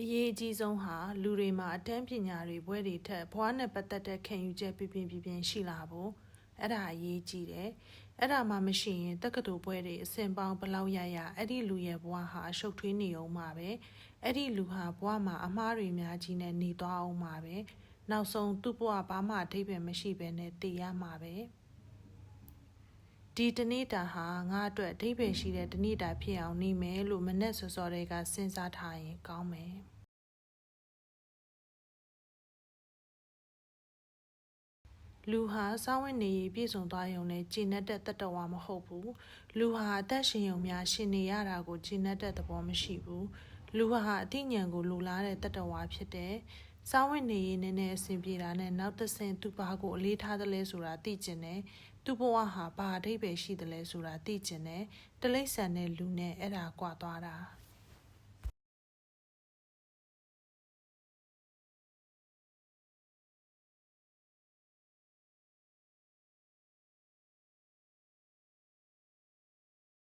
အရေးအကြီးဆုံးဟာလူတွေမှာအတန်းပညာတွေဘွဲတွေထက်ဘွားနဲ့ပတ်သက်တဲ့ခံယူချက်ပြပြပြပြရှိလာဖို့အဲ့ဒါအရေးကြီးတယ်အဲ့ဒါမှမရှိရင်တက္ကသိုလ်ဘွဲတွေအစင်ပေါင်းဘယ်လောက်ရရအဲ့ဒီလူရဲ့ဘွားဟာအရှုပ်ထွေးနေအောင်မှာပဲအဲ့ဒီလူဟာဘွားမှာအမားတွေအများကြီးနဲ့နေသွားအောင်မှာပဲနောက်ဆုံးသူ့ဘွားဘာမှအထိပ္ပယ်မရှိဘဲနဲ့တည်ရမှာပဲ ဒီတနေ့တာဟာငါအတွက်အဓိပ္ပာယ်ရှိတဲ့တနေ့တာဖြစ်အောင်နေမယ်လို့မနဲ့စောစောတွေကစဉ်းစားထားရင်ကောင်းမယ်လူဟာစောင်းဝင်နေရပြည့်စုံသွားရုံနဲ့ဂျင်းနဲ့တဲ့တတဝါမဟုတ်ဘူးလူဟာအသက်ရှင်ရုံများရှင်နေရတာကိုဂျင်းနဲ့တဲ့သဘောမရှိဘူးလူဟာအသိဉာဏ်ကိုလူလားတဲ့တတဝါဖြစ်တယ် စောင်းဝင်နေရနည်းနည်းအဆင်ပြေတာနဲ့နောက်တစ်ဆင့်သူ့ဘာကိုအလေးထားသလဲဆိုတာသိကျင်တယ်သူ့ဘဝဟာဘာအဓိပ္ပာယ်ရှိသလဲဆိုတာသိကျင်တယ်တလိษံနဲ့လူနဲ့အဲ့ဒါကွာသွားတာ